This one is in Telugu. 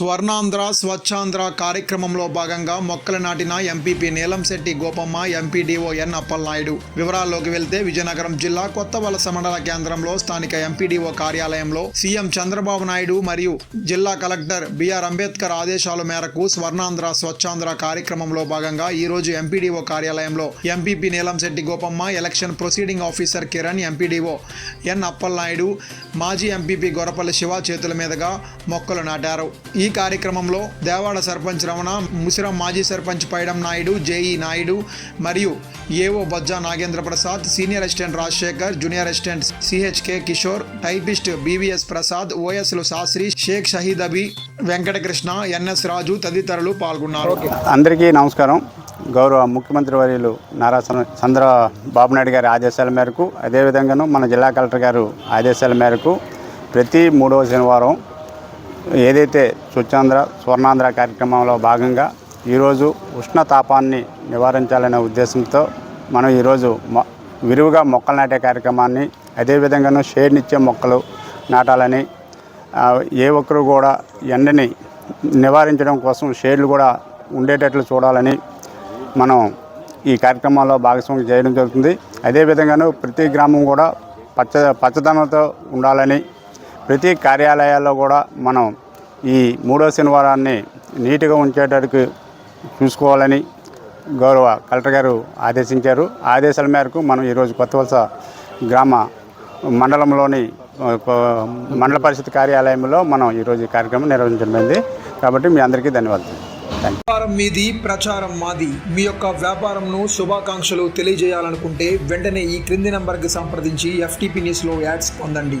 స్వర్ణాంధ్ర స్వచ్ఛాంధ్ర కార్యక్రమంలో భాగంగా మొక్కలు నాటిన MPP Neelamsetty Gopamma MPDO N Appalanaidu. వివరాల్లోకి వెళ్తే విజయనగరం జిల్లా కొత్తవలస మండల కేంద్రంలో స్థానిక ఎంపీడీఓ కార్యాలయంలో సీఎం చంద్రబాబు నాయుడు మరియు జిల్లా కలెక్టర్ బిఆర్ అంబేద్కర్ ఆదేశాల మేరకు స్వర్ణాంధ్ర స్వచ్ఛాంధ్ర కార్యక్రమంలో భాగంగా ఈ రోజు ఎంపీడీఓ కార్యాలయంలో MPP Neelamsetty Gopamma election proceeding officer Kiran MPDO N Appalanaidu మాజీ ఎంపీపీ గొరపల్లి శివ చేతుల మీదుగా మొక్కలు నాటారు. ఈ కార్యక్రమంలో దేవాడ సర్పంచ్ రమణ ముసిరం మాజీ సర్పంచ్ పైడం నాయుడు జేఈ నాయుడు మరియు AO Bajja Nagendra Prasad senior assistant Rajasekhar junior assistant CHK Kishore typist BVS Prasad ఓఎస్లు Sastry Sheikh Shahid Abi Venkatakrishna NS Raju తదితరులు పాల్గొన్నారు. అందరికీ నమస్కారం. గౌరవ ముఖ్యమంత్రి వర్యులు నారా చంద్ర- చంద్రబాబు నాయుడు గారి ఆదేశాల మేరకు అదేవిధంగాను మన జిల్లా కలెక్టర్ గారు ఆదేశాల మేరకు ప్రతి మూడవ శనివారం ఏదైతే స్వచ్ఛాంధ్ర స్వర్ణాంధ్ర కార్యక్రమంలో భాగంగా ఈరోజు ఉష్ణతాపాన్ని నివారించాలనే ఉద్దేశంతో మనం ఈరోజు విరువుగా విరివిగా మొక్కలు నాటే కార్యక్రమాన్ని అదేవిధంగానూ షేడ్నిచ్చే మొక్కలు నాటాలని ఏ ఒక్కరు కూడా ఎండని నివారించడం కోసం షేడ్లు కూడా ఉండేటట్లు చూడాలని మనం ఈ కార్యక్రమంలో భాగస్వామ్యం చేయడం జరుగుతుంది. అదేవిధంగాను ప్రతి గ్రామం కూడా పచ్చ పచ్చదనంతో ఉండాలని ప్రతి కార్యాలయాల్లో కూడా మనం ఈ మూడో శనివారాన్ని నీట్గా ఉంచేటట్టు చూసుకోవాలని గౌరవ కలెక్టర్ గారు ఆదేశించారు. ఆదేశాల మేరకు మనం ఈరోజు కొత్త వలస గ్రామ మండలంలోని మండల పరిషత్ కార్యాలయంలో మనం ఈరోజు ఈ కార్యక్రమం నిర్వహించబడింది. కాబట్టి మీ అందరికీ ధన్యవాదాలు. వ్యాపారం మీది ప్రచారం మాది. మీ యొక్క వ్యాపారంను శుభాకాంక్షలు తెలియజేయాలనుకుంటే వెంటనే ఈ క్రింది నంబర్కి సంప్రదించి ఎఫ్టీపీ న్యూస్లో యాడ్స్ పొందండి.